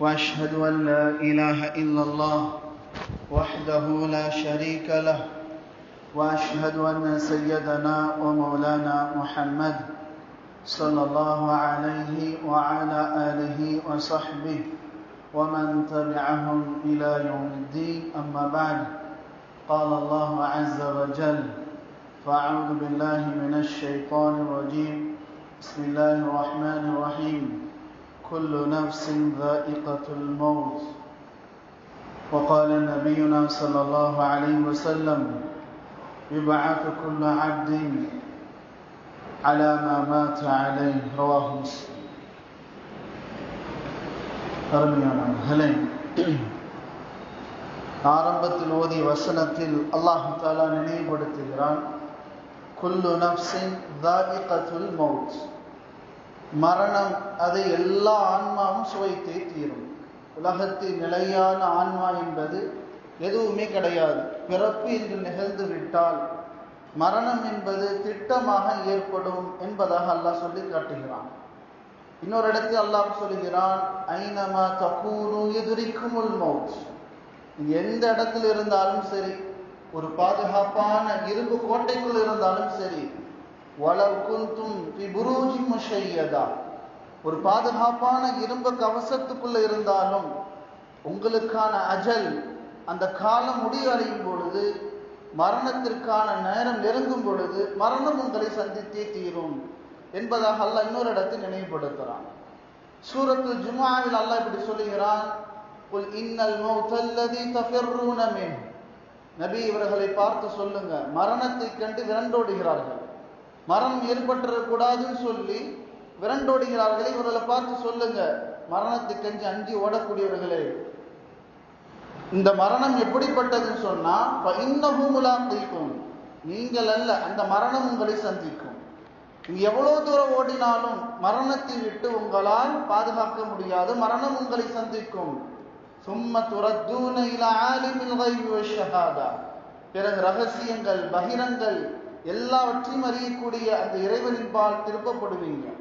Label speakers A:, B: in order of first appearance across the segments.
A: وأشهد أن لا إله إلا الله وحده لا شريك له وأشهد أن سيدنا ومولانا محمد صلى الله عليه وعلى آله وصحبه ومن تبعهم إلى يوم الدين. أما بعد قال الله عز وجل فأعوذ بالله من الشيطان الرجيم. بسم الله الرحمن الرحيم. كل نفس ذائقة الموت وقال نبينا صلى الله عليه وسلم يبعث كل عبد على ما مات عليه رواه مسلم அருமையானவர்களே ஆரம்பத்தில் ஓதிய வசனத்தில் அல்லாஹு தாலா நினைவுபடுத்துகிறான் குல்லு நப்சின் தாயிகத்துல் மவுத் மரணம் அதை எல்லா ஆன்மாவும் சுவைத்தே தீரும். உலகத்தில் நிலையான ஆன்மா என்பது எதுவுமே கிடையாது. பிறப்பு என்று நிகழ்ந்து விட்டால் மரணம் என்பது திட்டமாக ஏற்படும் என்பதாக அல்லாஹ் சொல்லி காட்டுகிறான். இன்னொரு இடத்தில் அல்லாஹ் சொல்லுகிறான் ஐனமா தக்கூனு எதிரிக்குமுல் மவுத் எந்த இடத்தில் இருந்தாலும் சரி ஒரு பாதுகாப்பான இரும்பு கோட்டைக்குள் இருந்தாலும் சரி வளவ் குந்தும் புரூஜி முஷையதா. ஒரு பாதுகாப்பான இரும்பு கவசத்துக்குள்ள இருந்தாலும் உங்களுக்கான அஜல் அந்த காலம் முடிவடையும் பொழுது மரணத்திற்கான நேரம் நெருங்கும் பொழுது மரணம் உங்களை சந்தித்தே தீரும் என்பதாக அல்ல இன்னொரு இடத்தில் நினைவுபடுத்துகிறான் சூரத்து ஜுமாவில் அல்லாஹ் இப்படி சொல்லுகிறான் குல் இன்னல் மௌத்தல்லதி தஃபிர்ரூன மின். நபி இவர்களை பார்த்து சொல்லுங்க மரணத்தை கண்டு விரண்டோடுகிறார்கள். மரணம் ஏற்பட்டுறக்கூடாதுன்னு சொல்லி விரண்டோடுகிறார்களே இவர்களை பார்த்து சொல்லுங்க. மரணத்தை கஞ்சி அஞ்சி ஓடக்கூடியவர்களே. இந்த மரணம் எப்படிப்பட்டதுன்னு சொன்னா இன்னமுலாம் தீக்கும் நீங்கள் அல்ல அந்த மரணம் உங்களை சந்திக்கும். நீங்க எவ்வளவு தூரம் ஓடினாலும் மரணத்தை விட்டு உங்களால் பாதுகாக்க முடியாது. மரணம் உங்களை சந்திக்கும். சும்ம துரத்தூன இல ஆலிமில் பிறகு ரகசியங்கள் பகிரங்கள் எல்லாவற்றையும் அறியக்கூடிய அந்த இறைவனின் பால் திருப்பப்படுவீங்க.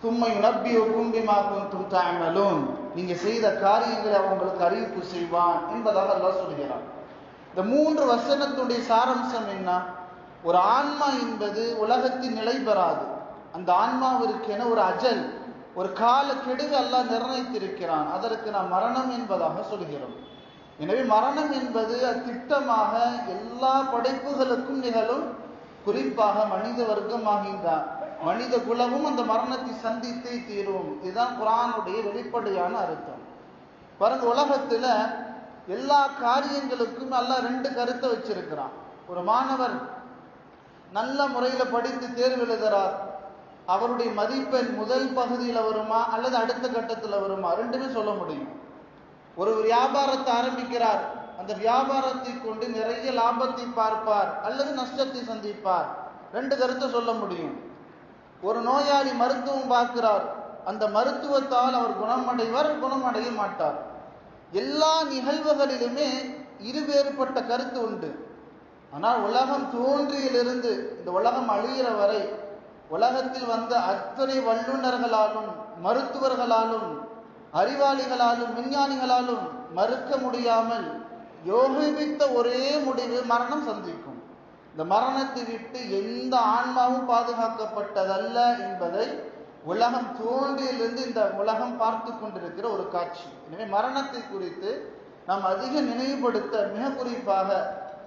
A: சும்மை உணர்பி கும்பிமா குந்தும் தாமலோன் நீங்க செய்த காரியங்களை அவங்களுக்கு அறிவிப்பு செய்வான் என்பதாக எல்லாம் சொல்கிறான். இந்த மூன்று வசனத்துடைய சாரம்சம் என்ன? ஒரு ஆன்மா என்பது உலகத்தில் நிலை பெறாது. அந்த ஆன்மாவிற்கென ஒரு அஜல் ஒரு கால கெடுகு அல்லாஹ் நிர்ணயித்திருக்கிறான். அதற்கு நாம் மரணம் என்பதாக சொல்கிறோம். எனவே மரணம் என்பது திட்டமாக எல்லா படைப்புகளுக்கும் நிகழும் குறிப்பாக மனித வர்க்கமாகின்றார். மனித குலமும் அந்த மரணத்தை சந்தித்தே தீரும். இதுதான் குரானுடைய வெளிப்படையான அர்த்தம். பாருங்க உலகத்துல எல்லா காரியங்களுக்கும் நல்லா ரெண்டு கருத்தை வச்சிருக்கிறான். ஒரு மாணவர் நல்ல முறையில படித்து தேர்வு எழுதுறார். அவருடைய மதிப்பெண் முதல் பகுதியில் வருமா அல்லது அடுத்த கட்டத்தில் வருமா? ரெண்டுமே சொல்ல முடியும். ஒரு வியாபாரத்தை ஆரம்பிக்கிறார். அந்த வியாபாரத்தை கொண்டு நிறைய லாபத்தை பார்ப்பார். அல்லது நஷ்டத்தை சந்திப்பார். ரெண்டு கருத்தை சொல்ல முடியும். ஒரு நோயாளி மருத்துவம் பார்க்கிறார். அந்த மருத்துவத்தால் அவர் குணமடைவார் குணமடைய மாட்டார். எல்லா நிகழ்வுகளிலுமே இருவேறுபட்ட கருத்து உண்டு. ஆனால் உலகம் தோன்றியிலிருந்து இந்த உலகம் அழிகிற வரை உலகத்தில் வந்த அத்தனை வல்லுநர்களாலும் மருத்துவர்களாலும் அறிவாளிகளாலும் விஞ்ஞானிகளாலும் மறுக்க முடியாமல் யோகிப்பித்த ஒரே முடிவு மரணம் சந்திக்கும். இந்த மரணத்தை விட்டு எந்த ஆன்மாவும் பாதுகாக்கப்பட்டதல்ல என்பதை உலகம் தோன்றியிலிருந்து இந்த உலகம் பார்த்து கொண்டிருக்கிற ஒரு காட்சி. எனவே மரணத்தை குறித்து நாம் அதிக நினைவுபடுத்த மிக குறிப்பாக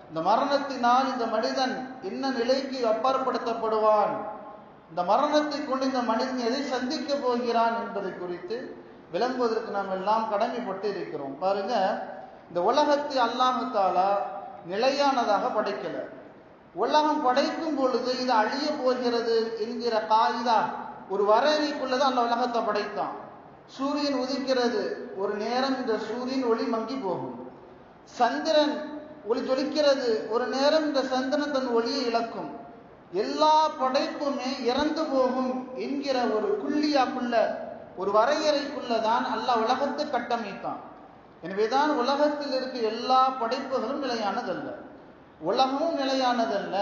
A: இந்த மரணத்தினால் இந்த மனிதன் என்ன நிலைக்கு அப்பாற்படுத்தப்படுவான்? இந்த மரணத்தை கொண்டு இந்த மனிதன் எதை சந்திக்க போகிறான் என்பதை குறித்து விளங்குவதற்கு நாம் எல்லாம் கடமைப்பட்டு இருக்கிறோம். பாருங்க இந்த உலகத்தை அல்லாஹாலா நிலையானதாக படைக்கல. உலகம் படைக்கும் பொழுது இது அழிய போகிறது என்கிற காயிதா ஒரு வரையறைக்குள்ளதான் அந்த உலகத்தை படைத்தான். சூரியன் உதிக்கிறது ஒரு நேரம் இந்த சூரியன் ஒளி மங்கி போகும். சந்திரன் ஒளி ஜொலிக்கிறது ஒரு நேரம் இந்த சந்திரன் தன் ஒளியை இழக்கும். எல்லா படைப்புமே இறந்து போகும் என்கிற ஒரு குள்ளியாக்குள்ள ஒரு வரையறைக்குள்ளதான் தான் உலகத்தை கட்டமைத்தான். எனவேதான் உலகத்தில் இருக்க எல்லா படைப்புகளும் நிலையானதல்ல. உலகமும் நிலையானதல்ல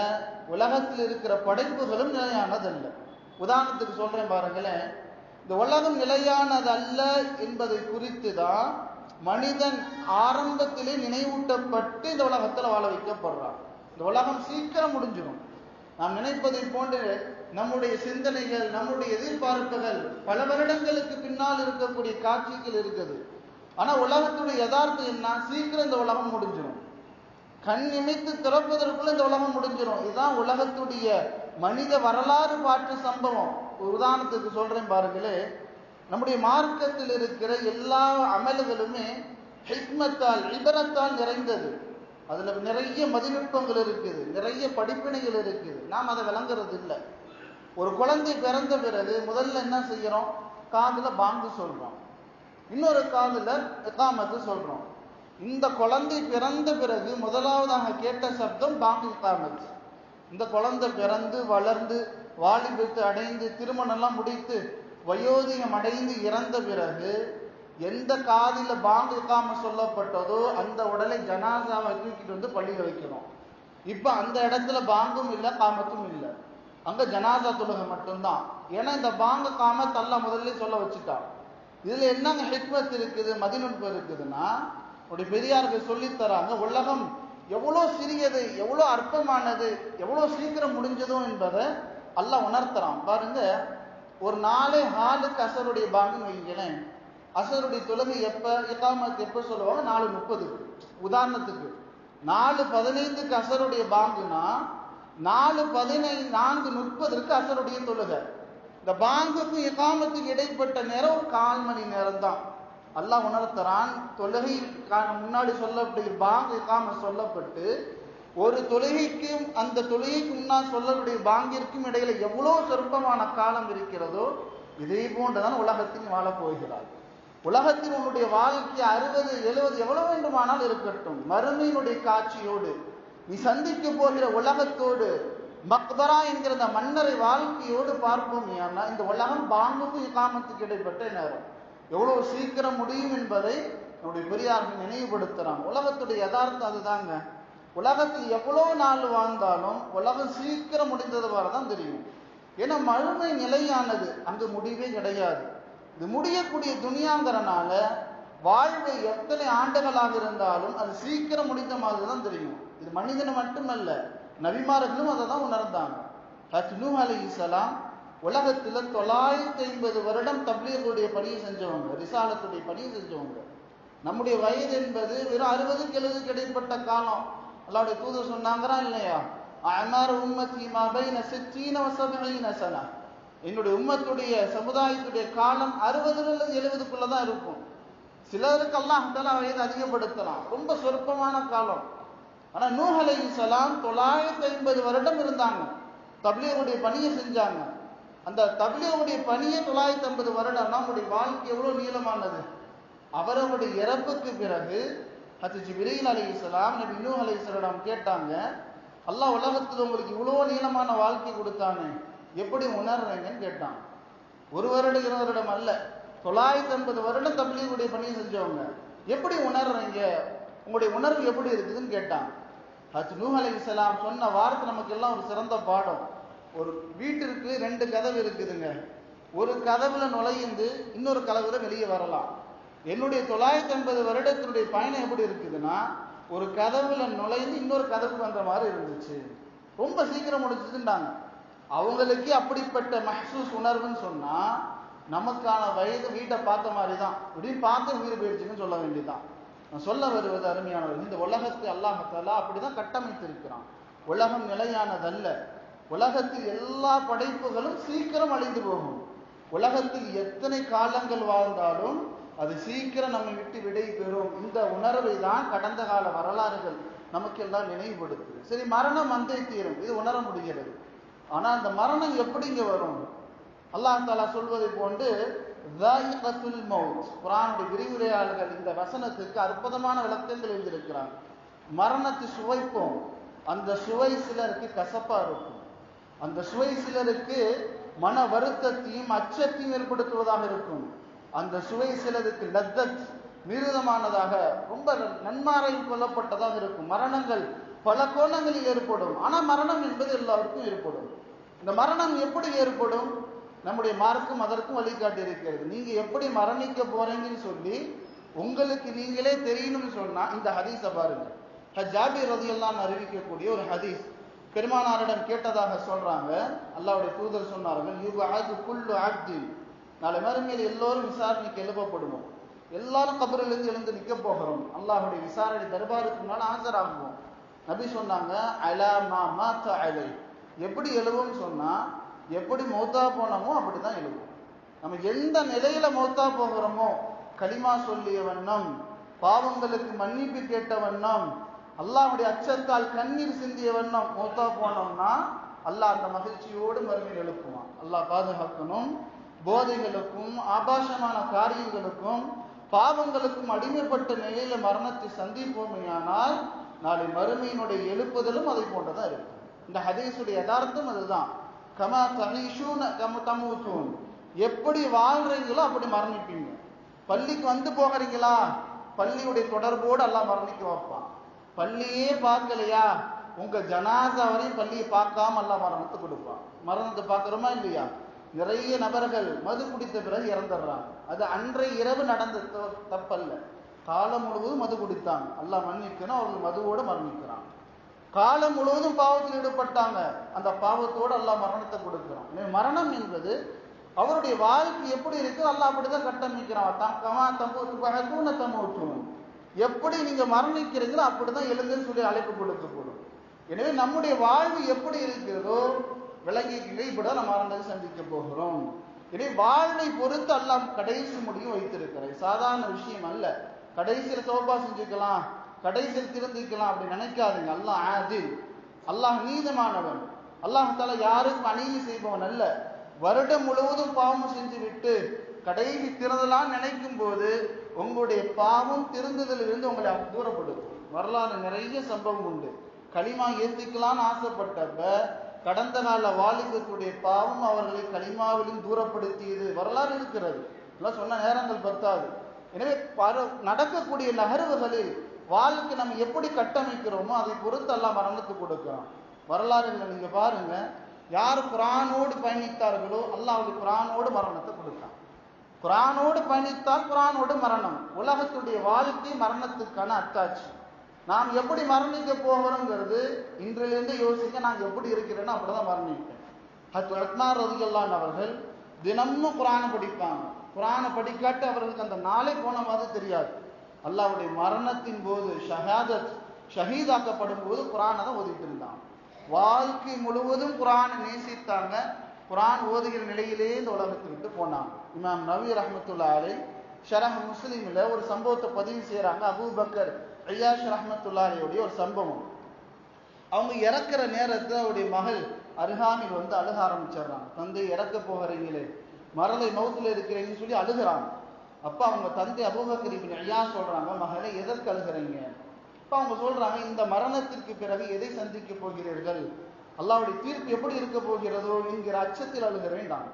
A: உலகத்தில் இருக்கிற படைப்புகளும் நிலையானதல்ல. உதாரணத்துக்கு சொல்றேன் பாருங்களேன். இந்த உலகம் நிலையானதல்ல என்பதை குறித்து தான் மனிதன் ஆரம்பத்திலே நினைவூட்டப்பட்டு இந்த உலகத்தில் வாழ வைக்கப்படுறான். இந்த உலகம் சீக்கிரம் முடிஞ்சிடும் நாம் நினைப்பதை போன்று நம்முடைய சிந்தனைகள் நம்முடைய எதிர்பார்ப்புகள் பல வருடங்களுக்கு பின்னால் இருக்கக்கூடிய காட்சிகள் இருக்குது. ஆனா உலகத்துடைய யதார்த்தம் என்ன? சீக்கிரம் இந்த உலகம் முடிஞ்சிடும் கண் இமைத்து திறப்பதற்குள்ள இந்த உலகம் முடிஞ்சிடும் இதுதான் உலகத்துடைய மனித வரலாறு பாட்டு சம்பவம். உதாரணத்துக்கு சொல்றேன் பாருங்களே. நம்முடைய மார்க்கத்தில் இருக்கிற எல்லா அமல்களுமே ஹிக்மத்தால் இபரத்தால் நிறைந்தது. அதுல நிறைய மதிநுட்பங்கள் இருக்குது. நிறைய படிப்பினைகள் இருக்குது. நாம் அதை விளங்குறது இல்லை ஒரு குழந்தை பிறந்த பிறகு முதல்ல என்ன செய்யறோம்? காதுல பாங்கு சொல்றோம். இன்னொரு காதுல இக்காமத்து சொல்றோம். இந்த குழந்தை பிறந்த பிறகு முதலாவதாக கேட்ட சப்தம் பாங்கு இக்காமத்து. இந்த குழந்தை பிறந்து வளர்ந்து வாலிபத்து அடைந்து திருமணம்லாம் முடித்து வயோதிகம் அடைந்து இறந்த பிறகு எந்த காதில பாங்கு இக்காம சொல்லப்பட்டதோ அந்த உடலை ஜனாசாவை தூக்கிட்டு வந்து பள்ளியில் வைக்கணும். இப்ப அந்த இடத்துல பாங்கும் இல்லை காமத்தும் இல்லை. அங்க ஜனாசா தொழுகை மட்டும்தான். ஏன்னா இந்த பாங்க காம தள்ள முதல்ல சொல்ல வச்சுட்டான் இதுல என்னங்க ஹிக்மத் இருக்குது மதிநுட்பம் இருக்குதுன்னா உடைய பெரியார்கள் சொல்லித் தராங்க உலகம் எவ்வளோ சிறியது எவ்வளோ அற்பமானது எவ்வளோ சீக்கிரம் முடிஞ்சதும் என்பதை அல்லாஹ் உணர்த்துறான். பாருங்க ஒரு நாளே ஹாலுக்கு அசருடைய பாங்குன்னு வைங்களேன். அசருடைய தொழுகை எப்ப இக்காமத்து எப்ப சொல்லுவாங்க? நாலு முப்பது. உதாரணத்துக்கு நாலு பதினைந்துக்கு அசருடைய பாங்குன்னா நாலு பதினைந்து நான்கு முப்பதற்கு அசருடைய தொழுகை. இந்த பாங்குக்கும் இகாமத்துக்கு இடைப்பட்ட நேரம் ஒரு கால் மணி நேரம் தான் அல்லாஹ் உணர்த்துறான் தொழுகை முன்னாடி சொல்லக்கூடிய பாங்கு இகாம சொல்லப்பட்டு ஒரு தொழுகைக்கும் அந்த தொழுகைக்கு முன்னால் சொல்லக்கூடிய பாங்கிற்கும் இடையில எவ்வளோ சொற்பமான காலம் இருக்கிறதோ இதே போன்றுதான் உலகத்தில் வாழப்போகிறார் உலகத்தில் உன்னுடைய வாழ்க்கை அறுபது எழுபது எவ்வளவு வேண்டுமானால் இருக்கட்டும். மறுமையினுடைய காட்சியோடு நீ சந்திக்க போகிற உலகத்தோடு மக்பரா என்கிற அந்த மன்னரை வாழ்க்கையோடு பார்ப்போம் ஏன்னா இந்த உலகம் பாங்குக்கும் இக்காமத்துக்கு இடைப்பட்ட நேரம். எவ்வளவு சீக்கிரம் முடியும் என்பதை நம்முடைய பெரியார்கள் நினைவுபடுத்துறாங்க உலகத்துடைய யதார்த்தம் அதுதாங்க. உலகத்தில் எவ்வளோ நாள் வாழ்ந்தாலும் உலகம் சீக்கிரம் முடிந்தது தான் தெரியும். ஏன்னா மழுமை நிலையானது அங்கு முடிவே கிடையாது. இது முடியக்கூடிய துணியாங்கிறனால வாழ்வு எத்தனை ஆண்டுகளாக இருந்தாலும் அது சீக்கிரம் முடிந்த மாதிரி தான் தெரியும். இது மனிதன் மட்டுமல்ல நபிமார்களும் அதை தான் உணர்ந்தாங்க. ஹத் நூ அலி இஸ்லாம் உலகத்தில் தொள்ளாயிரத்தி ஐம்பது வருடம் தப்லீகளுடைய பணியை செஞ்சவங்க ரிசாலத்துடைய பணியை செஞ்சவங்க. நம்முடைய வயது என்பது வெறும் அறுபதுக்கு எழுபதுக்கு இடைப்பட்ட காலம். அல்லாவுடைய தூதர் சொன்னாங்கிறா இல்லையா? அமர் உம்மத்தி மாபை நசீன வசதி நசனா என்னுடைய உம்மத்துடைய சமுதாயத்துடைய காலம் அறுபது அல்லது எழுபதுக்குள்ள தான் இருக்கும். சிலருக்கு அல்லாஹால வயது அதிகப்படுத்தலாம். ரொம்ப சொற்பமான காலம். ஆனால் நூஹ் அலை சலாம் தொள்ளாயிரத்தி ஐம்பது வருடம் இருந்தாங்க. தபிலியருடைய பணியை செஞ்சாங்க. அந்த தபிலியருடைய பணியை தொள்ளாயிரத்தி ஐம்பது வருடம். நம்முடைய வாழ்க்கை எவ்வளோ நீளமானது? அவரவருடைய இறப்புக்கு பிறகு ஹத்து ஜிபிரீல் அலி இஸ்லாம் நபி நூ அலி இஸ்லாம் கேட்டாங்க அல்லாஹ் உலகத்தில் உங்களுக்கு இவ்வளோ நீளமான வாழ்க்கை கொடுத்தானே எப்படி உணர்றீங்கன்னு கேட்டான். ஒரு வருடம் இரு வருடம் அல்ல தொள்ளாயிரத்தி ஐம்பது வருடம் தப்லீகுடைய பணியை செஞ்சவங்க எப்படி உணர்றீங்க? உங்களுடைய உணர்வு எப்படி இருக்குதுன்னு கேட்டான். ஹத் நூ அலி இஸ்லாம் சொன்ன வார்த்தை நமக்கு எல்லாம் ஒரு சிறந்த பாடம். ஒரு வீட்டிற்கு ரெண்டு கதவு இருக்குதுங்க. ஒரு கதவுல நுழைந்து இன்னொரு கதவுல வெளியே வரலாம். என்னுடைய தொள்ளாயிரத்தி ஐம்பது வருடத்தினுடைய பயணம் எப்படி இருக்குதுன்னா ஒரு கதவுல நுழைந்து இன்னொரு கதவுக்கு வந்த மாதிரி இருந்துச்சு. ரொம்ப சீக்கிரம் முடிச்சுட்டாங்க அவங்களுக்கே அப்படிப்பட்ட மஹசூஸ் உணர்வுன்னு சொன்னா நமக்கான வயது வீட்டை பார்த்த மாதிரி தான் இப்படின்னு பார்த்து உயிர் போயிடுச்சுன்னு சொல்ல வேண்டியதுதான். நான் சொல்ல வருவது அருமையானவர் இந்த உலகத்தை அல்லாஹத்தாலா அப்படிதான் கட்டமைத்திருக்கிறான். உலகம் நிலையானதல்ல. உலகத்தில் எல்லா படைப்புகளும் சீக்கிரம் அழிந்து போகும். உலகத்தில் எத்தனை காலங்கள் வாழ்ந்தாலும் அது சீக்கிரம் நம்மை விட்டு விடை பெறும். இந்த உணர்வை தான் கடந்த கால வரலாறுகள் நமக்கு எல்லாம் நினைவுபடுத்துது. சரி மரணம் வந்தே தீரும். இது உணர முடிகிறது. ஆனால் அந்த மரணம் எப்படிங்க வரும்? அல்லாஹ் தாலா சொல்வதை போன்று மவுத் குரானுடைய விரிவுரையாளர்கள் இந்த வசனத்துக்கு அற்புதமான விளக்கங்கள் எழுதியிருக்கிறாங்க மரணத்தை சுவைப்போம் அந்த சுவை சிலருக்கு கசப்பா இருக்கும். அந்த சுவை சிலருக்கு மன வருத்தத்தையும் அச்சத்தையும் ஏற்படுத்துவதாக இருக்கும். அந்த சுவை சிலருக்கு லத்தத் மிருதமானதாக ரொம்ப நன்மாரையில் கொல்லப்பட்டதாக இருக்கும். மரணங்கள் பல கோணங்களில் ஏற்படும். ஆனால் மரணம் என்பது எல்லாருக்கும் ஏற்படும். இந்த மரணம் எப்படி ஏற்படும்? நம்முடைய மார்க்கும் அதற்கும் வழிகாட்டி இருக்கிறது. நீங்க எப்படி மரணிக்க போறீங்கன்னு சொல்லி உங்களுக்கு நீங்களே தெரியணும்னு சொன்னா இந்த ஹதீஸை பாருங்க. ஜாபி ரதியெல்லாம் அறிவிக்கக்கூடிய ஒரு ஹதீஸ். பெருமானாரிடம் கேட்டதாக சொல்றாங்க. அல்லாவுடைய தூதர் சொன்னார்கள் யுக ஆது குல்லு ஆப்தின் நாளை மறுமையில் எல்லோரும் விசாரணைக்கு எழுப்பப்படுவோம். எல்லாரும் கபரிலிருந்து எழுந்து நிற்க போகிறோம். அல்லாஹுடைய விசாரணை தர்பாருக்கு முன்னால் ஆஜராகுவோம். நபி சொன்னாங்க அலாமா மாத்த அலை. எப்படி எழுவோம்னு சொன்னா எப்படி மௌத்தா போனோமோ அப்படிதான் எழுவோம் நம்ம எந்த நிலையில மௌத்தா போகிறோமோ களிமா சொல்லிய வண்ணம் பாவங்களுக்கு மன்னிப்பு கேட்ட வண்ணம் அல்லாவுடைய அச்சத்தால் கண்ணீர் சிந்திய வண்ணம் மௌத்தா போனோம்னா அல்லாஹ் அந்த மகிழ்ச்சியோடு மறுமையில் எழுப்புவான். அல்லாஹ் பாதுகாக்கணும். போதைகளுக்கும் ஆபாசமான காரியங்களுக்கும் பாவங்களுக்கும் அடிமைப்பட்ட நிலையில மரணத்தை சந்திப்போமையானால் நாளை மறுமையினுடைய எழுப்புதலும் அதை போன்றதான் இருக்கும். இந்த ஹதீஸுடைய யதார்த்தம் அதுதான். கமா தனீஷூன் கம தமூத்தூன் எப்படி வாழ்றீங்களோ அப்படி மரணிப்பீங்க. பள்ளிக்கு வந்து போகிறீங்களா? பள்ளியுடைய தொடர்போடு எல்லாம் மரணிக்க வைப்பான். பள்ளியே பார்க்கலையா? உங்க ஜனாசா வரையும் பள்ளியை பார்க்காம எல்லாம் மரணத்தை கொடுப்பான். மரணத்தை பார்க்குறோமா இல்லையா? நிறைய நபர்கள் மது குடித்த பிறகு இறந்துடுறாங்க. அது அன்றைய இரவு நடந்த தப்பல்ல. காலம் முழுவதும் மது குடித்தாங்க எல்லாம் மன்னிக்கணும் அவர்கள் மதுவோடு மரணிக்கிறான். காலம் முழுவதும் பாவத்தில் ஈடுபட்டாங்க. அந்த பாவத்தோடு அல்லாஹ் மரணத்தை கொடுக்குறான். மரணம் என்பது அவருடைய வாழ்க்கை எப்படி இருக்கு? அல்லாஹ் அப்படிதான் கட்டமைக்கிறான். தக்கமா தம்பூத்து தம்பூத்தும் எப்படி நீங்க மரணிக்கிறீங்களோ அப்படிதான் எழுந்துன்னு சொல்லி அழைப்பு கொடுக்கப்படும். எனவே நம்முடைய வாழ்வு எப்படி இருக்கிறதோ விலங்கிக்கு இப்படி நம்ம மரணத்தை சந்திக்க போகிறோம். எனவே வாழ்வை பொறுத்து அல்லாம் கடைசி முடியும் வைத்திருக்கிறார். சாதாரண விஷயம் அல்ல. கடைசியில் சோபா செஞ்சுக்கலாம். கடைசியில் திருந்திக்கலாம் அப்படி நினைக்காதீங்க. அல்லாஹ் ஆதில் அல்லாஹ் நீதமானவன். அல்லாஹ் தால யாருக்கும் அநீதி செய்பவன் அல்ல. வருடம் முழுவதும் பாவம் செஞ்சு விட்டு கடைசி திறந்தலாம் நினைக்கும் போது உங்களுடைய பாவம் திருந்துதல் இருந்து உங்களை தூரப்படுத்தும் வரலாறு நிறைய சம்பவம் உண்டு. களிமா ஏத்திக்கலாம்னு ஆசைப்பட்டப்ப கடந்த கால வாலிபத்துடைய பாவம் அவர்களை களிமாவிலும் தூரப்படுத்தியது. வரலாறு இருக்கிறது. எல்லாம் சொன்ன நேரங்கள் பத்தாது. எனவே நடக்கக்கூடிய நகர்வுகளில் வாழ்க்கை நம்ம எப்படி கட்டமைக்கிறோமோ அதை பொறுத்து எல்லாம் மரணத்து கொடுக்கிறோம் வரலாறுகளை நீங்க பாருங்க. யார் குரானோடு பயணித்தார்களோ அல்லாஹ் குரானோடு மரணத்தை கொடுத்தான். குரானோடு பயணித்தால் குரானோடு மரணம். உலகத்துடைய வாழ்க்கை மரணத்துக்கான அத்தாட்சி. நாம் எப்படி மரணிக்க போகிறோங்கிறது இன்றிலிருந்து யோசிக்க நான் எப்படி இருக்கிறேன்னு அப்படிதான் மரணிப்பேன். ஹத் ரத்னார் ரதிகல்லான் அவர்கள் தினமும் குரானை படிப்பாங்க. குரானை படிக்காட்டு அவர்களுக்கு அந்த நாளை போன மாதிரி தெரியாது. அல்லாவுடைய மரணத்தின் போது ஷஹாதத் ஷஹீதாக்கப்படும் போது குரானை தான் ஓதிட்டு இருந்தான். வாழ்க்கை முழுவதும் குரானை நேசித்தாங்க. குரான் ஓதுகிற நிலையிலே இந்த உலகத்தை விட்டு போனாங்க. இமாம் நவி ரஹமத்துல்லா அலை ஷரஹ் முஸ்லீமில் ஒரு சம்பவத்தை பதிவு செய்யறாங்க அபூபக்கர் ஐயாஷ் ரஹமத்துல்லாரியுடைய ஒரு சம்பவம். அவங்க இறக்குற நேரத்தில் அவருடைய மகள் அருகாமில் வந்து அழுக ஆரம்பிச்சிடுறாங்க. தந்தை இறக்க போகிறீங்களே மரலை மௌத்துல இருக்கிறீங்கன்னு சொல்லி அழுகிறாங்க. அப்ப அவங்க தந்தை அபூபக்கரிபின் ஐயா சொல்றாங்க மகளை எதற்கு அழுகிறீங்க? அவங்க சொல்றாங்க இந்த மரணத்திற்கு பிறகு எதை சந்திக்க போகிறீர்கள்? அல்லாவுடைய தீர்ப்பு எப்படி இருக்க போகிறதோ என்கிற அச்சத்தில் அழுகிறேன் நான்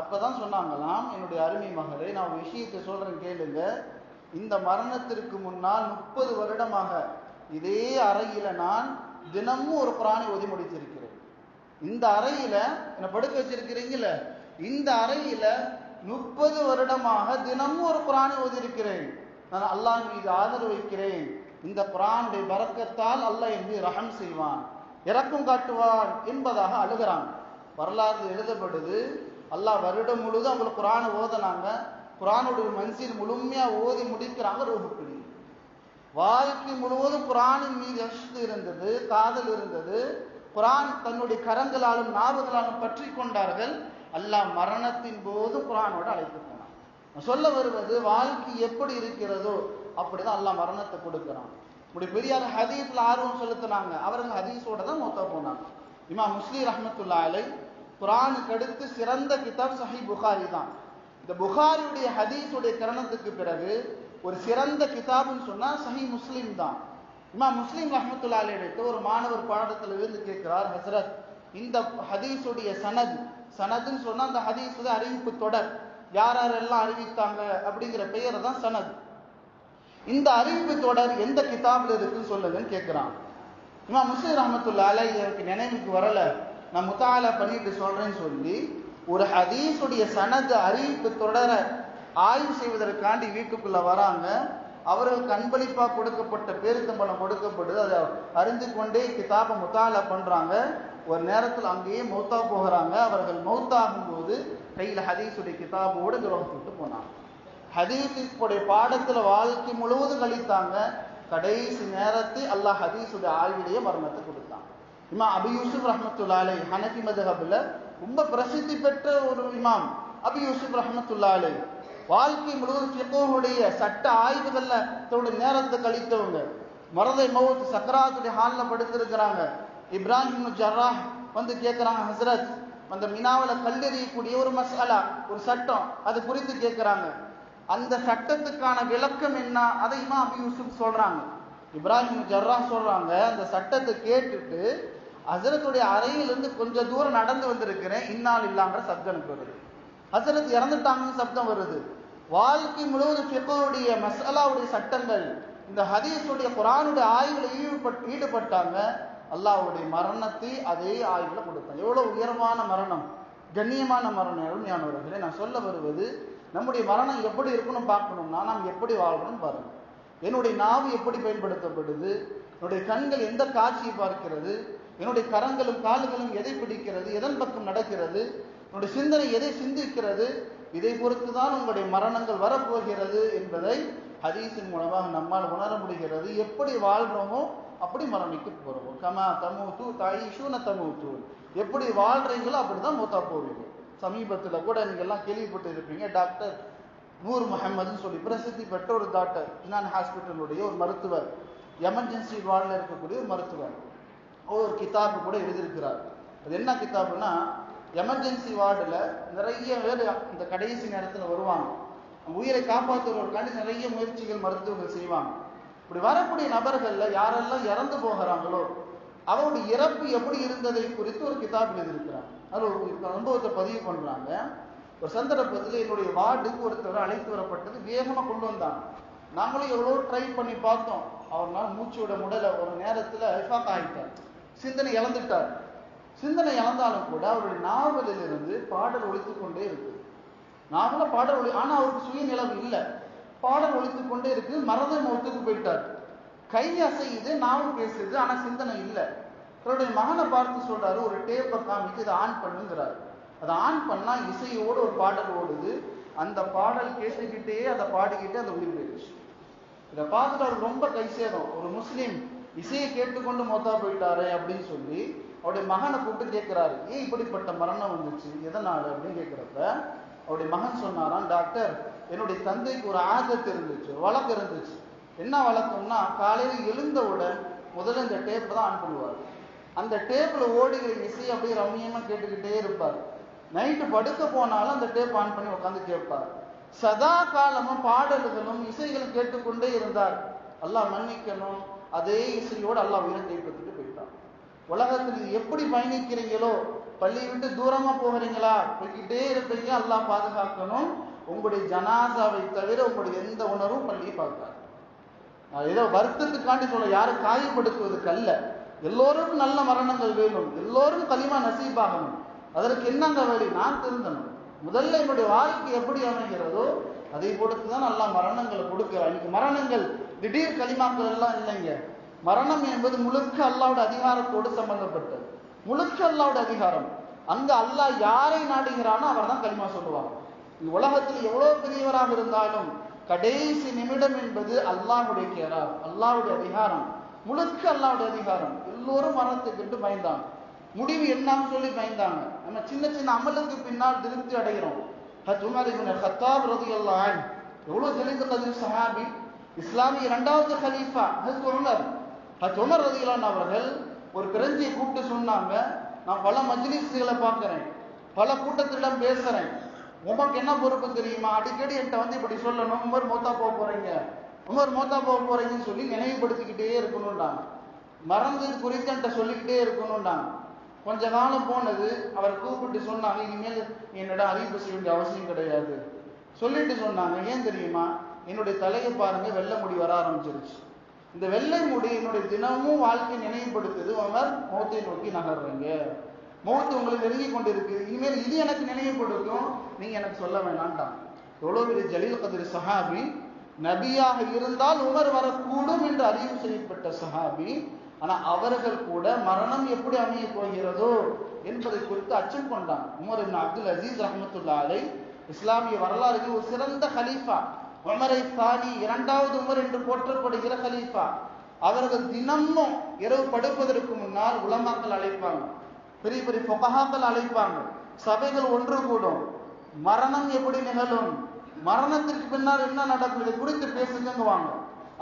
A: அப்பதான் சொன்னாங்களாம் என்னுடைய அருமை மகளே நான் ஒரு விஷயத்தை சொல்றேன் கேளுங்க. இந்த மரணத்திற்கு முன்னால் முப்பது வருடமாக இதே அறையில நான் தினமும் ஒரு பிராணி ஒதி முடித்திருக்கிறேன் இந்த அறையில என்னை படுக்க வச்சிருக்கிறீங்கள இந்த அறையில முப்பது வருடமாக தினமும் ஒரு குரானை ஓதியிருக்கிறேன். நான் அல்லாஹ் மீது ஆதரவு வைக்கிறேன். இந்த குரானுடைய பறக்கத்தால் அல்லாஹ் என்று ரகம் செய்வான். இறக்கம் காட்டுவான் என்பதாக அழுகிறான். வரலாறு எழுதப்படுது அல்லாஹ் வருடம் முழுதும் அவங்களுக்கு குரானை ஓதனாங்க. குரானுடைய மனசில் முழுமையாக ஓதி முடிக்கிறாங்க ரூபுப்பிடி வாழ்க்கை முழுவதும் குரானின் மீது அஷ்து இருந்தது காதல் இருந்தது. குரான் தன்னுடைய கரங்களாலும் நாவுகளாலும் பற்றி கொண்டார்கள். அல்லாஹ் மரணத்தின் போது குரானோட அழைத்து போனான். சொல்ல வருவது வாழ்க்கை எப்படி இருக்கிறதோ அப்படிதான் அல்லாஹ் மரணத்தை கொடுக்கிறான். இப்படி பெரியார் ஹதீஸ்ல ஆர்வம் செலுத்தினாங்க. அவர்கள் ஹதீஸோட தான் மொத்த போனாங்க. இமா முஸ்லீம் ரஹமத்துல்லா அலை குரானுக்கு அடுத்து சிறந்த கிதாப் சஹி புகாரி தான். இந்த புகாரியுடைய ஹதீஸுடைய கரணத்துக்கு பிறகு ஒரு சிறந்த கிதாபுன்னு சொன்னா சஹி முஸ்லீம் தான். இமா முஸ்லீம் ரஹமத்துல்லா எடுத்து ஒரு மாணவர் பாடத்துல இருந்து கேட்கிறார் ஹசரத் இந்த ஹதீஸுடைய சனது சனதுன்னு சொன்னால் அந்த ஹதீஸுடைய அறிவிப்பு தொடர். யார் யாரெல்லாம் அறிவித்தாங்க அப்படிங்கிற பெயர் தான் சனது. இந்த அறிவிப்பு தொடர் எந்த கிதாபில் இருக்குன்னு சொல்லுங்கன்னு கேட்குறான் இமா முஸ்லீம் ரஹமத்துல்லா அலை எனக்கு நினைவுக்கு வரல. நான் முத்தாலா பண்ணிட்டு சொல்றேன்னு சொல்லி ஒரு ஹதீஸுடைய சனது அறிவிப்பு தொடரை ஆய்வு செய்வதற்காண்டி வீட்டுக்குள்ள வராங்க. அவர்களுக்கு அன்பளிப்பா கொடுக்கப்பட்ட பேருத்தம்பளம் கொடுக்கப்படுது. அதை அறிந்து கொண்டே கிதாபை முத்தாலா பண்றாங்க. ஒரு நேரத்தில் அங்கேயே மௌத்தா போகிறாங்க. அவர்கள் மௌத்தாகும் போது கையில் ஹதீஸுடைய கிதாபோடு துரோகத்துட்டு போனாங்க. ஹதீஸுடைய பாடத்தில் வாழ்க்கை முழுவதும் கழித்தாங்க. கடைசி நேரத்தை அல்லாஹ் ஹதீஸுடைய ஆய்விலேயே மரணத்தை கொடுத்தான். இமாம் அபி யூசுப் ரஹமத்துல்லாலை ஹனபி மதுஹபில் ரொம்ப பிரசித்தி பெற்ற ஒரு இமாம். அபி யூசுப் ரஹமத்துல்லாலை வாழ்க்கை முழுவதும் ஃபிகோவுடைய சட்ட ஆய்வுகளில் தன்னுடைய நேரத்தை கழித்தவங்க. மரதை மௌத்து சக்கராத்துடைய ஹாலில் படுத்திருக்கிறாங்க. இப்ராஹிம் ஜர்ராஹ் வந்து கேட்குறாங்க ஹசரத் அந்த மினாவில் கல்லெறியக்கூடிய ஒரு மசாலா ஒரு சட்டம் அது குறித்து கேட்குறாங்க அந்த சட்டத்துக்கான விளக்கம் என்ன? அதை இமாம் அபி யூசுப் சொல்றாங்க. இப்ராஹிம் ஜர்ரா சொல்றாங்க அந்த சட்டத்தை கேட்டுட்டு ஹசரத்துடைய அறையிலிருந்து கொஞ்சம் தூரம் நடந்து வந்திருக்கிறேன் இன்னால் இல்லாங்கிற சப்தம் எனக்கு வருது ஹசரத் இறந்துட்டாங்கன்னு சப்தம் வருது. வாழ்க்கை முழுவதும் ஃபிகோடைய மசாலாவுடைய சட்டங்கள் இந்த ஹதீஸுடைய குரானுடைய ஆய்வில் ஈடுபட் ஈடுபட்டாங்க. அல்லாவுடைய மரணத்தை அதே ஆய்வில் கொடுப்பேன் எவ்வளோ உயர்வான மரணம்? கண்ணியமான மரணம் அருமையானவர்களே நான் சொல்ல வருவது நம்முடைய மரணம் எப்படி இருக்கணும் பார்க்கணும்னா நாம் எப்படி வாழ்கிறோம் பாருங்க. என்னுடைய நாவு எப்படி பயன்படுத்தப்படுது? என்னுடைய கண்கள் எந்த காட்சியை பார்க்கிறது? என்னுடைய கரங்களும் கால்களும் எதை பிடிக்கிறது? எதன் பக்கம் நடக்கிறது? என்னுடைய சிந்தனை எதை சிந்திக்கிறது? இதை பொறுத்து தான் உங்களுடைய மரணங்கள் வரப்போகிறது என்பதை ஹதீஸின் மூலமாக நம்மால் உணர முடிகிறது. எப்படி வாழ்கிறோமோ அப்படி மரணிக்க போறோம் கமா தமூத்து தாயிஷூன தமூத்து. எப்படி வாழ்றீங்களோ அப்படிதான் மூத்தா போவீங்க. சமீபத்துல கூட நீங்க எல்லாம் கேள்விப்பட்டு இருப்பீங்க டாக்டர் நூர் முகமதுன்னு சொல்லி பிரசித்தி பெற்ற ஒரு டாக்டர் இன்னான் ஹாஸ்பிட்டலுடைய ஒரு மருத்துவர் எமர்ஜென்சி வார்டில் இருக்கக்கூடிய ஒரு மருத்துவர். ஒரு கிதாபு கூட எழுதியிருக்கிறார். அது என்ன கிதாபுனா எமர்ஜென்சி வார்டில் நிறைய பேர் இந்த கடைசி நேரத்தில் வருவாங்க. உயிரை காப்பாற்றுவதற்காண்டி நிறைய முயற்சிகள் மருத்துவர்கள் செய்வாங்க. இப்படி வரக்கூடிய நபர்கள்ல யாரெல்லாம் இறந்து போகிறாங்களோ அவருடைய இறப்பு எப்படி இருந்ததை குறித்து ஒரு கிதாப் எழுதியிருக்கிறாங்க அது ஒரு அனுபவத்தை பதிவு பண்றாங்க. ஒரு சந்தர்ப்பத்தில் என்னுடைய வார்டுக்கு ஒருத்தர் அழைத்து வரப்பட்டது வேகமா கொண்டு வந்தாங்க. நாங்களும் எவ்வளோ ட்ரை பண்ணி பார்த்தோம். அவர்னால மூச்சு விட முடியல. ஒரு நேரத்தில் ஐஃபாக் ஆகிட்டார் சிந்தனை இழந்துட்டார். சிந்தனை இழந்தாலும் கூட அவருடைய நாவலில் இருந்து பாடல் ஒழித்து கொண்டே இருக்கு நாமளும் பாடல் ஒழி ஆனால் அவருக்கு சுயநிலவு இல்லை. பாடல் ஒழித்து கொண்டே இருக்கு. மரத மௌத்துக்கு போயிட்டார். கை அசையுது நாவும் பேசுது ஆனா சிந்தனை இல்லை. அவருடைய மகனை பார்த்து சொல்றாரு ஒரு டேப்பை காமிச்சு இதை ஆன் பண்ணுங்கிறாரு. அதை ஆன் பண்ணா இசையோடு ஒரு பாடல் ஓடுது. அந்த பாடல் கேட்டுக்கிட்டே அதை பாடிக்கிட்டே அதை உயிர் போயிடுச்சு. இதை பார்த்துட்டு அவர் ரொம்ப கை சேரும் ஒரு முஸ்லீம் இசையை கேட்டுக்கொண்டு மொத்தா போயிட்டாரு அப்படின்னு சொல்லி அவருடைய மகனை கூப்பிட்டு கேட்கிறாரு ஏன் இப்படிப்பட்ட மரணம் வந்துச்சு? எதனால? அப்படின்னு கேட்கிறப்ப அவருடைய மகன் சொன்னாராம் டாக்டர் என்னுடைய தந்தைக்கு ஒரு ஆதத்து இருந்துச்சு ஒரு வழக்கம் இருந்துச்சு. என்ன வழக்கம்னா காலையில் எழுந்தவுடன் முதல்ல இந்த டேப் தான் ஆன் பண்ணுவார். அந்த டேப்பில் ஓடுகிற இசை அப்படியே ரம்மியமாக கேட்டுக்கிட்டே இருப்பார். நைட்டு படுக்க போனாலும் அந்த டேப் ஆன் பண்ணி உட்காந்து கேட்பார். சதா காலமும் பாடல்களும் இசைகளும் கேட்டுக்கொண்டே இருந்தார். அல்லாஹ் மன்னிக்கணும். அதே இசையோடு அல்லாஹ் உயிரை கைப்பற்றிட்டு போயிட்டான். உலகத்தில் எப்படி பயணிக்கிறீங்களோ பள்ளியை விட்டு தூரமாக போகிறீங்களா? போய்கிட்டே இருப்பீங்க. அல்லாஹ் பாதுகாக்கணும். உங்களுடைய ஜனாசாவை தவிர உங்களுடைய எந்த உணர்வும் பள்ளி பார்க்காது. நான் ஏதோ வருத்தத்துக்காண்டி சொல்ல யாரும் காயப்படுத்துவதுக்கு அல்ல எல்லோருக்கும் நல்ல மரணங்கள் வேணும். எல்லோரும் களிமா நசீபாகணும். அதற்கு என்னங்க வழி? நான் திருந்தணும். முதல்ல என்னுடைய வாழ்க்கை எப்படி அமைகிறதோ அதை பொறுத்து தான் நல்லா மரணங்களை கொடுக்கிறார் இன்னைக்கு மரணங்கள் திடீர் களிமாக்கள் எல்லாம் இல்லைங்க. மரணம் என்பது முழுக்க அல்லாவோட அதிகாரத்தோடு சம்பந்தப்பட்டது. முழுக்க அல்லாவோட அதிகாரம். அங்க அல்லாஹ் யாரை நாடுகிறானோ அவர் தான் களிமா சொல்லுவாங்க. உலகத்தில் எவ்வளவு பெரியவராக இருந்தாலும் கடைசி நிமிடம் என்பது அல்லாஹுடைய கேரா அல்லாஹுடைய அதிகாரம். முழுக்க அல்லாவுடைய அதிகாரம். எல்லோரும் மரணத்துக்கிட்டு பயந்தாங்க முடிவு என்னன்னு சொல்லி பயந்தாங்க. நம்ம சின்ன சின்ன அமலுக்கு பின்னால் திருப்தி அடைகிறோம். ஹத் உமர் இப்னு ஹத்தாப் ரலியல்லாஹு அன்ஹு. எவ்வளோ ஜலீல் கதிர் சஹாபி. இஸ்லாமிய இரண்டாவது கலீஃபா ஹத் உமர். ஹத் உமர் அவர்கள் ஒரு பிரெஞ்சியை கூப்பிட்டு சொன்னாங்க நான் பல மஜ்லிஸ்களை பார்க்கிறேன். பல கூட்டத்திடம் பேசுறேன். உமக்கு என்ன பொறுப்பு தெரியுமா? அடிக்கடி என்கிட்ட வந்து இப்படி சொல்லணும். உமர் மோத்தா போக போறீங்க. உமர் மோத்தா போக போறீங்கன்னு சொல்லி நினைவுபடுத்திக்கிட்டே இருக்கணும்டாங்க மறந்து குறித்து என்கிட்ட சொல்லிக்கிட்டே இருக்கணும்டாங்க கொஞ்ச காலம் போனது அவர் கூப்பிட்டு சொன்னாங்க இனிமேல் என்னிடம் அறிவிப்பு செய்ய வேண்டிய அவசியம் கிடையாது. சொல்லிட்டு சொன்னாங்க. ஏன் தெரியுமா? என்னுடைய தலையை பாருங்க வெள்ளை முடி வர ஆரம்பிச்சிருச்சு. இந்த வெள்ளை முடி என்னுடைய தினமும் வாழ்க்கை நினைவுபடுத்துது அவர் மௌத்தை நோக்கி நகர்றீங்க. மௌத்து உங்களுக்கு நெருங்கி கொண்டிருக்கு. இனிமேல் இது எனக்கு நினைவுபடுத்தும் நீங்க எனக்கு சொல்ல வேணான்ட்டான் எவ்வளோ பெரிய ஜலீல் கதிர் சஹாபி? நபியாக இருந்தால் உமர் வரக்கூடும் என்று அறிவு செய்யப்பட்ட சஹாபி. ஆனா அவர்கள் கூட மரணம் எப்படி அமைய போகிறதோ என்பதை குறித்து அச்சம் கொண்டான். உமர் இப்னு அப்துல் அசீஸ் ரஹமத்துல்லா அலை. இஸ்லாமிய வரலாறுகள் ஒரு சிறந்த ஹலீஃபா உமரை சாணி இரண்டாவது உமர் என்று போற்றப்படுகிற ஹலீஃபா அவர்கள் தினமும் இரவு படுப்பதற்கு முன்னால் உலமாக்கள் அழைப்பாங்க. பெரிய பெரிய பொகஹாக்கள் அழைப்பாங்க. சபைகள் ஒன்று கூடும் மரணம் எப்படி நிகழும்? மரணத்திற்கு பின்னால் என்ன நடக்கும்? இதை குறித்து பேசுங்க வாங்க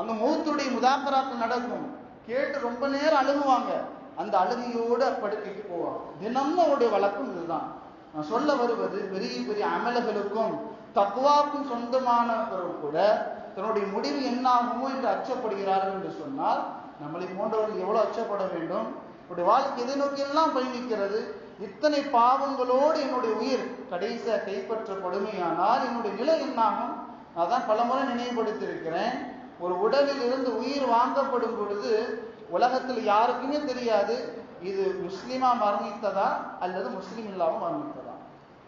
A: அங்க மூத்துடைய முதாக்கராக்கள் நடக்கும். கேட்டு ரொம்ப நேரம் அழுகுவாங்க. அந்த அழுகையோடு படுக்கைக்கு போவாங்க. தினமும் அவருடைய வழக்கம் இதுதான். நான் சொல்ல வருவது பெரிய பெரிய அமல்களுக்கும் தக்குவாக்கும் சொந்தமானவரும் கூட தன்னுடைய முடிவு என்ன ஆகுமோ என்று அச்சப்படுகிறார்கள் என்று சொன்னால் நம்மளை போன்றவர்கள் எவ்வளவு அச்சப்பட வேண்டும்? என்னுடைய வாழ்க்கை எதை நோக்கி எல்லாம் பயணிக்கிறது இத்தனை பாவங்களோடு என்னுடைய உயிர் கடைசியா கைப்பற்றப்படுமையானால் என்னுடைய நிலை என்னாகும்? அதான் பலமுறை நினைவுபடுத்தியிருக்கிறேன். ஒரு உடலில் இருந்து உயிர் வாங்கப்படும் பொழுது உலகத்தில் யாருக்குமே தெரியாது. இது முஸ்லீமா மரணித்ததா அல்லது முஸ்லீம் இல்லாமல் மரணித்ததா?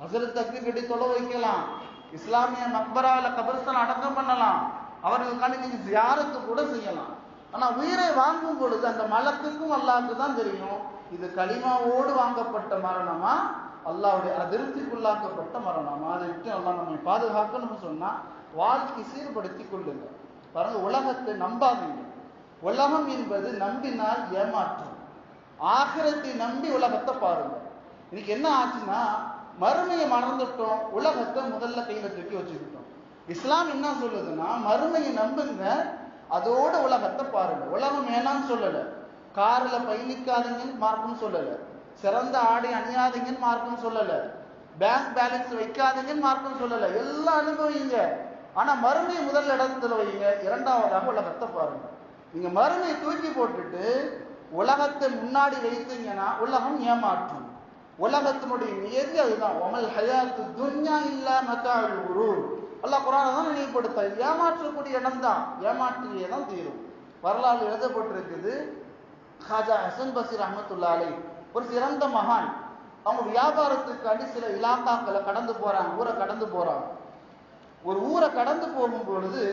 A: ஹசரத் தக்பீர் கட்டி தொலை வைக்கலாம். இஸ்லாமிய மக்பரால கபர்ஸ்தான் அடக்கம் பண்ணலாம். அவர்களுக்கான நீங்க ஜியாரத்து கூட செய்யலாம். ஆனா உயிரை வாங்கும் பொழுது அந்த மலத்துக்கும் அல்லாஹ்க்கு தான் தெரியும் இது களிமாவோடு வாங்கப்பட்ட மரணமா? அல்லாவுடைய அதிருப்திக்குள்ளாக்கப்பட்ட மரணமா? அதை விட்டு அல்லாஹ் நம்மை பாதுகாக்கணும்னு சொன்னா வாழ்க்கை சீர்படுத்தி கொள்ளுங்க. பாருங்க உலகத்தை நம்பாதீங்க. உலகம் என்பது நம்பினால் ஏமாற்றம். ஆகிரத்தை நம்பி உலகத்தை பாருங்க. இன்னைக்கு என்ன ஆச்சுன்னா மறுமையை மறந்துட்டோம் உலகத்தை முதல்ல கையில தூக்கி வச்சுக்கிட்டோம். இஸ்லாம் என்ன சொல்லுதுன்னா மறுமையை நம்புங்க அதோட உலகத்தை பாருங்க. உலகம் வேணாம்னு சொல்லல. காரில் பயணிக்காதீங்கன்னு மார்க்கம் சொல்லல. சிறந்த ஆடை அணியாதீங்கன்னு மார்க்கம் சொல்லல. பேங்க் பேலன்ஸ் வைக்காதீங்கன்னு மார்க்கம் சொல்லல. எல்லாம் அனுபவிங்க. ஆனா மறுமையை முதல் இடத்துல வைங்க. இரண்டாவதாக உலகத்தை பாருங்க. நீங்க மறுமையை தூக்கி போட்டுட்டு உலகத்தை முன்னாடி வைத்தீங்கன்னா உலகம் ஏமாற்றும். உலகத்தினுடைய நியதி அதுதான். ஒமல் ஹயாத்து துன்யா இல்லா மத்தாள் குரூர். அல்லாஹ் குரானை தான் நினைவுபடுத்த ஏமாற்றக்கூடிய இடம் தான் ஏமாற்றியே தான் தீரும். வரலாறு எழுதப்பட்டிருக்குது. ஹாஜா ஹசன் பசீர் அஹமத்துல்லாலை ஒரு சிறந்த மகான். அவங்க வியாபாரத்துக்காண்டி சில இலாக்காக்களை கடந்து போறாங்க ஊரை கடந்து போறாங்க. ஒரு ஊரை கடந்து போகும் பொழுது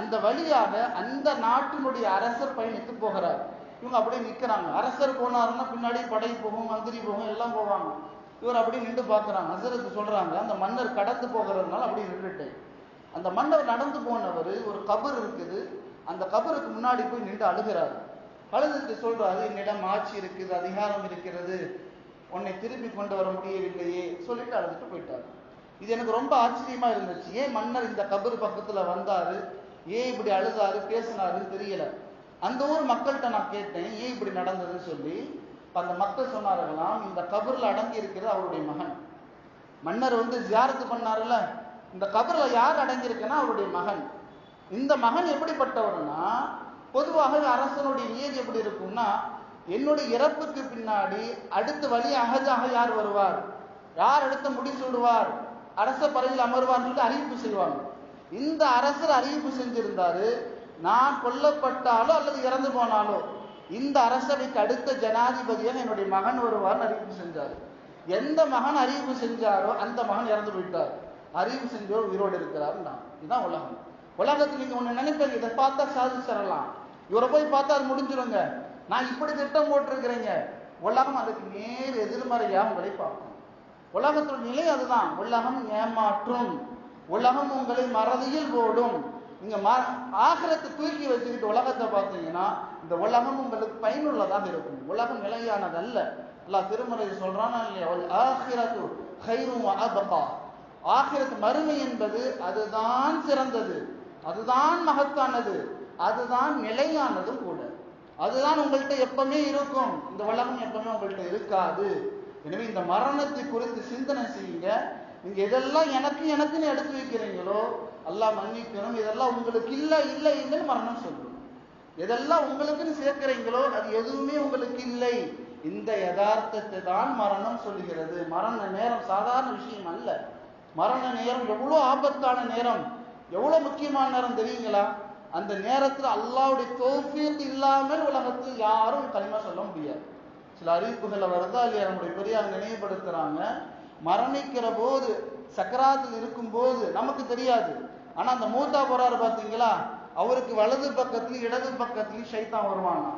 A: அந்த வழியாக அந்த நாட்டினுடைய அரசர் பயணித்து போகிறார். இவங்க அப்படியே நிற்கிறாங்க அரசர் போனாருன்னா பின்னாடி படை போகும் மந்திரி போகும் எல்லாம் போவாங்க. இவர் அப்படி நின்று பார்க்குறாங்க ஹசரத்து சொல்கிறாங்க அந்த மன்னர் கடந்து போகிறதுனால அப்படி நின்றுட்டு. அந்த மன்னர் நடந்து போனவர் ஒரு கபர் இருக்குது. அந்த கபருக்கு முன்னாடி போய் நின்று அழுகிறாரு. அழுதுட்டு சொல்கிறாரு என்னிடம் ஆட்சி இருக்குது அதிகாரம் இருக்கிறது. உன்னை திருப்பி கொண்டு வர முடியவில்லையே. சொல்லிட்டு அழுதுட்டு போயிட்டாரு. இது எனக்கு ரொம்ப ஆச்சரியமா இருந்துச்சு. ஏன் மன்னர் இந்த கபர் பக்கத்துல வந்தாரு? ஏன் இப்படி அழுதாரு பேசினாருன்னு தெரியல. அந்த ஊர் மக்கள்கிட்ட நான் கேட்டேன் ஏன் இப்படி நடந்ததுன்னு சொல்லி? அந்த மக்கள் சொன்னார்களாம் இந்த கபரில் அடங்கி இருக்கிறது அவருடைய மகன். மன்னர் வந்து ஜியாரத்து பண்ணாருல்ல? இந்த கபரில் யார் அடங்கியிருக்கேன்னா அவருடைய மகன். இந்த மகன் எப்படிப்பட்டவர்னா பொதுவாக அரசனுடைய நியதி எப்படி இருக்கும்னா என்னுடைய இறப்புக்கு பின்னாடி அடுத்த வழி அகஜாக யார் வருவார்? யார் அடுத்த முடிசூடுவார் அரச பறவையில் அமர்வார்னு அறிவிப்பு செய்வாங்க. இந்த அரசர் அறிவிப்பு செஞ்சிருந்தாரு நான் கொல்லப்பட்டாலோ அல்லது இறந்து போனாலோ இந்த அரசவைக்கு அடுத்த ஜனாதிபதியாக என்னுடைய மகன் வருவார்னு அறிவிப்பு செஞ்சார். எந்த மகன் அறிவிப்பு செஞ்சாரோ அந்த மகன் இறந்து போயிட்டார். அறிவு செஞ்சவர் உயிரோடு இருக்கிறாருன்னா இதுதான் உலகம். உலகத்துக்கு நீங்க ஒண்ணு நினைப்பீங்க இதை பார்த்தா சாதிச்சிடலாம். இவரை போய் பார்த்தா அது முடிஞ்சிருங்க. நான் இப்படி திட்டம் போட்டிருக்கிறேங்க. உலகம் அதுக்கு நேர் எதிர்மறையாக உங்களை பார்க்கும். உலகத்தோட நிலை அதுதான். உலகம் ஏமாற்றும். உலகம் உங்களை மறதியில் போடும். நீங்க ஆகலத்தை தூக்கி வச்சுக்கிட்டு உலகத்தை பார்த்தீங்கன்னா இந்த உலகம் உங்களுக்கு பயனுள்ளதாக இருக்கும். உலகம் நிலையானது அல்ல அல்லாஹ் திருமறை சொல்றானா இல்லையா? ஆகிரத்து ஹைரும் அபகா. ஆகிரத்து மறுமை என்பது அதுதான் சிறந்தது. அதுதான் மகத்தானது. அதுதான் நிலையானதும் கூட. அதுதான் உங்கள்கிட்ட எப்பவுமே இருக்கும். இந்த உலகம் எப்பவுமே உங்கள்கிட்ட இருக்காது. எனவே இந்த மரணத்தை குறித்து சிந்தனை செய்யுங்க. நீங்க எதெல்லாம் எனக்கு எனக்குன்னு எடுத்து வைக்கிறீங்களோ அல்லாஹ் மன்னிக்கணும். இதெல்லாம் உங்களுக்கு இல்லை இல்லை இல்லைன்னு மரணம் சொல்லும். எதெல்லாம் உங்களுக்குன்னு சேர்க்கிறீங்களோ அது எதுவுமே உங்களுக்கு இல்லை. இந்த யதார்த்தத்தை தான் மரணம் சொல்லுகிறது. மரண நேரம் சாதாரண விஷயம் அல்ல. மரண நேரம் எவ்வளோ ஆபத்தான நேரம். எவ்வளோ முக்கியமான நேரம் தெரியுங்களா? அந்த நேரத்தில் அல்லாவுடைய தோஃபியத் இல்லாமல் உலகத்தில் யாரும் களிமா சொல்ல முடியாது. சில அறிவிப்புகளை வருதா இல்லையா? நம்முடைய பெரியார் நினைவுபடுத்துறாங்க. மரணிக்கிற போது சக்கராத்தில் இருக்கும்போது நமக்கு தெரியாது. ஆனா அந்த மூத்தா போறாரு பாத்தீங்களா? அவருக்கு வலது பக்கத்துலயும் இடது பக்கத்துலயும் சைத்தான் வருவானா?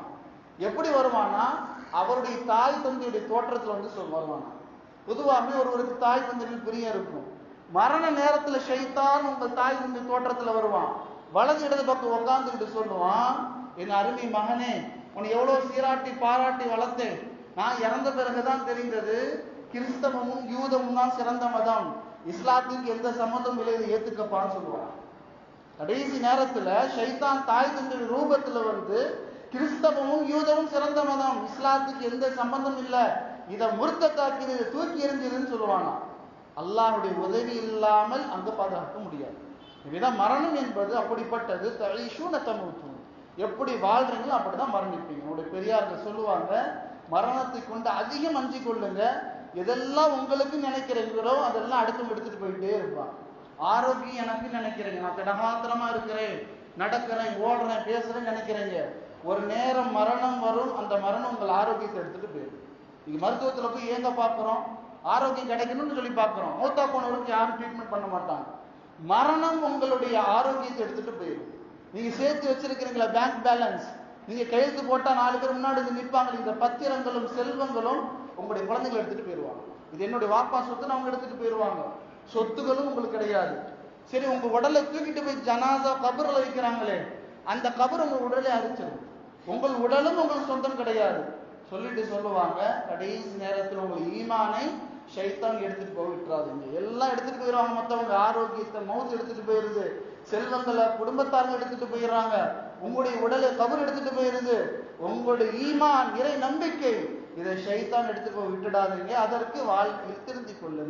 A: எப்படி வருவானா? அவருடைய தாய் தந்தையுடைய தோற்றத்துல வந்து வருவானா? பொதுவாகவே ஒருவருக்கு தாய் தந்தையில் பிரியம் இருக்கும். மரண நேரத்துல சைத்தான் உங்கள் தாய் தந்தை தோற்றத்துல வருவான். வலது இடது பக்கம் உட்காந்துக்கிட்டு சொல்லுவான் என் அருமை மகனே உன்னை எவ்வளவு சீராட்டி பாராட்டி வளர்த்தேன். நான் இறந்த பிறகுதான் தெரிந்தது கிறிஸ்தவமும் யூதமும் தான் சிறந்த மதம். இஸ்லாத்துக்கு எந்த சம்மந்தம் இல்லை இதை ஏத்துக்கப்பான்னு சொல்லுவான். கடைசி நேரத்துல ஷைத்தான் தாய் தந்தை ரூபத்துல வந்து கிறிஸ்தவமும் யூதமும் சிறந்த மதம் இஸ்லாத்துக்கு எந்த சம்பந்தம் இல்லை. இதை முறுக்கத்தாக்கிது தூக்கி எறிஞ்சதுன்னு சொல்லுவானா அல்லாஹ்வுடைய உதவி இல்லாமல் அங்கு பாதுகாக்க முடியாது. இவ்விதம் மரணம் என்பது அப்படிப்பட்டது. தழிஷு நத்தமுத்தும் எப்படி வாழ்றீங்களோ அப்படிதான் மரணிப்பீங்க. உங்களுடைய பெரியார்கள் சொல்லுவாங்க மரணத்தை கொண்டு அதிகம் அஞ்சு கொள்ளுங்க. எதெல்லாம் உங்களுக்கு நினைக்கிறீங்களோ அதெல்லாம் அடுத்து எடுத்துட்டு போயிட்டே இருப்பான் ஆரோக்கியம் எனக்கு நினைக்கிறீங்க. நான் திடகாத்திரமா இருக்கிறேன். நடக்கிறேன் ஓடுறேன் பேசுறேன்னு நினைக்கிறீங்க. ஒரு நேரம் மரணம் வரும் அந்த மரணம் உங்கள் ஆரோக்கியத்தை எடுத்துட்டு போயிடும். நீங்க மருத்துவத்துல போய் ஏங்க பார்க்குறோம் ஆரோக்கியம் கிடைக்கணும்னு சொல்லி பார்க்குறோம் மூத்தா போனவருக்கு யாரும் ட்ரீட்மெண்ட் பண்ண மாட்டாங்க. மரணம் உங்களுடைய ஆரோக்கியத்தை எடுத்துட்டு போயிடும். நீங்க சேர்த்து வச்சிருக்கிறீங்களா பேங்க் பேலன்ஸ் நீங்க கையெழுத்து போட்டா நாலு பேர் முன்னாடி நிற்பாங்க. இந்த பத்திரங்களும் செல்வங்களும் உங்களுடைய குழந்தைகளை எடுத்துட்டு போயிடுவாங்க. இது என்னுடைய வாப்பா சொத்துன்னு அவங்க எடுத்துட்டு போயிடுவாங்க. சொத்துகளும் உங்களுக்கு கிடையாது. சரி உங்க உடலை தூக்கிட்டு போய் ஜனாதா கபரில் வைக்கிறாங்களே அந்த கபர் உங்க உடலை அரிச்சிடும் உங்கள் உடலும் உங்களுக்கு சொந்தம் கிடையாது. சொல்லிட்டு சொல்லுவாங்க கடைசி நேரத்தில் உங்கள் ஈமானை ஷைத்தான் எடுத்துட்டு போய் விட்டுறாதுங்க. எல்லாம் எடுத்துட்டு போயிடுவாங்க மற்றவங்க ஆரோக்கியத்தை மவுத்து எடுத்துட்டு போயிருது செல்வங்களை குடும்பத்தாருங்க எடுத்துட்டு போயிடுறாங்க. உங்களுடைய உடலை கபர் எடுத்துட்டு போயிருது உங்களுடைய ஈமான் இறை நம்பிக்கை இதை ஷைத்தான் எடுத்துட்டு போய் விட்டுடாதீங்க. அதற்கு வாழ்க்கையில் திருந்திக் கொள்ளுங்க